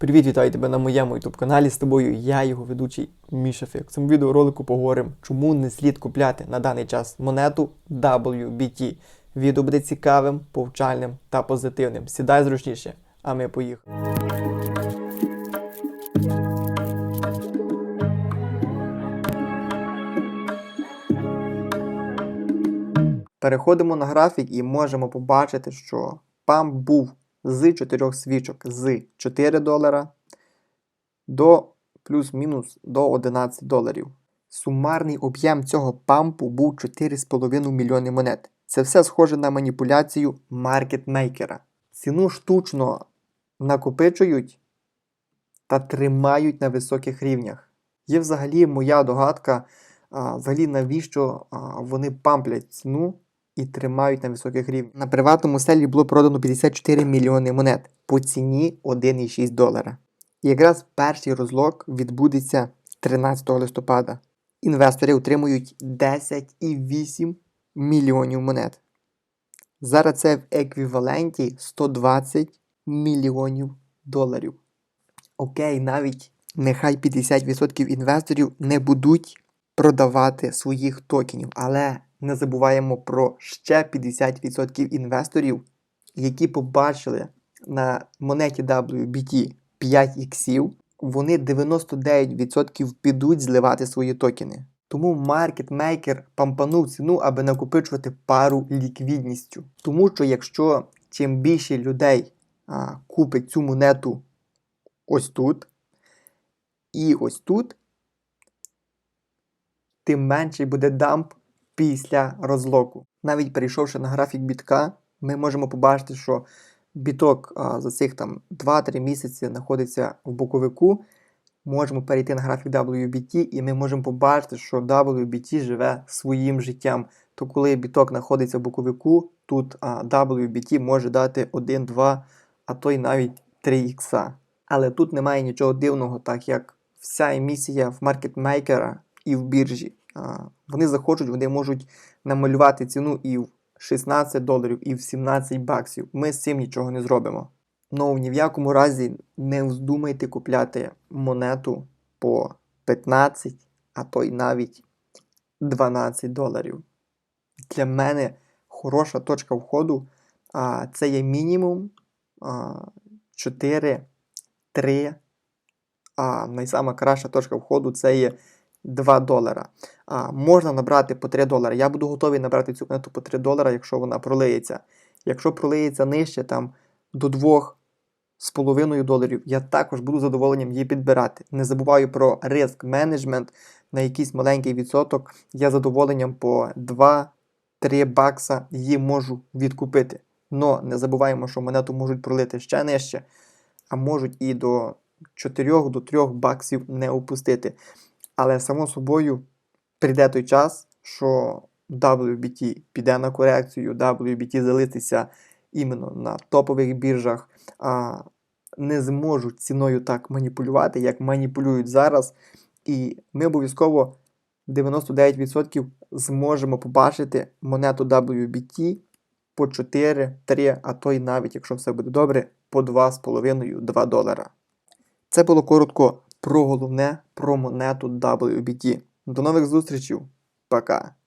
Привіт, вітаю тебе на моєму youtube каналі. З тобою я, його ведучий Міша Фік. В цьому відеоролику поговоримо, чому не слід купляти на даний час монету WBT. Відео буде цікавим, повчальним та позитивним. Сідай зручніше, а ми поїхали. Переходимо на графік і можемо побачити, що памп був з 4 свічок з 4 долара до плюс-мінус до 11 доларів. Сумарний об'єм цього пампу був 4,5 мільйони монет. Це все схоже на маніпуляцію маркетмейкера. Ціну штучно накопичують та тримають на високих рівнях. Є взагалі моя догадка, а, взагалі навіщо а, вони памплять ціну і тримають на високих рівнях. На приватному селі було продано 54 мільйони монет по ціні 1,6 долара. І якраз перший розлог відбудеться 13 листопада. Інвестори отримують 10,8 мільйонів монет. Зараз це в еквіваленті 120 мільйонів доларів. Окей, навіть нехай 50% інвесторів не будуть продавати своїх токенів, але не забуваємо про ще 50% інвесторів, які побачили на монеті WBT 5 іксів, вони 99% підуть зливати свої токени. Тому маркетмейкер пампанув ціну, аби накопичувати пару ліквідністю. Тому що якщо чим більше людей а, купить цю монету ось тут і ось тут, тим менший буде дамп після розлоку. Навіть перейшовши на графік бітка, ми можемо побачити, що біток а, за цих там 2-3 місяці знаходиться в боковику. Можемо перейти на графік WBT, і ми можемо побачити, що WBT живе своїм життям. То коли біток знаходиться в боковику, тут а, WBT може дати 1, 2, а то й навіть 3 ікса. Але тут немає нічого дивного, так як вся емісія в маркетмейкера і в біржі. Вони захочуть, вони можуть намалювати ціну і в 16 доларів, і в 17 баксів. Ми з цим нічого не зробимо. Ну ні в якому разі не вздумайте купляти монету по 15, а то й навіть 12 доларів. Для мене хороша точка входу а, це є мінімум а, 4, 3, а найсама краща точка входу це є 2 долара. А, можна набрати по 3 долари. Я буду готовий набрати цю монету по 3 долара, якщо вона пролиється. Якщо пролиється нижче, там до 2 з половиною доларів, я також буду задоволенням її підбирати. Не забуваю про риск менеджмент на якийсь маленький відсоток. Я задоволенням по 2-3 бакса її можу відкупити. Но не забуваємо, що монету можуть пролити ще нижче, а можуть і до 4 до 3 баксів не опустити. Але само собою прийде той час, що WBT піде на корекцію, WBT залитися іменно на топових біржах, а не зможуть ціною так маніпулювати, як маніпулюють зараз. І ми обов'язково 99% зможемо побачити монету WBT по 4, 3, а то й навіть, якщо все буде добре, по 2,5-2 долара. Це було коротко про головне про монету WBT. До нових зустрічей. Пока.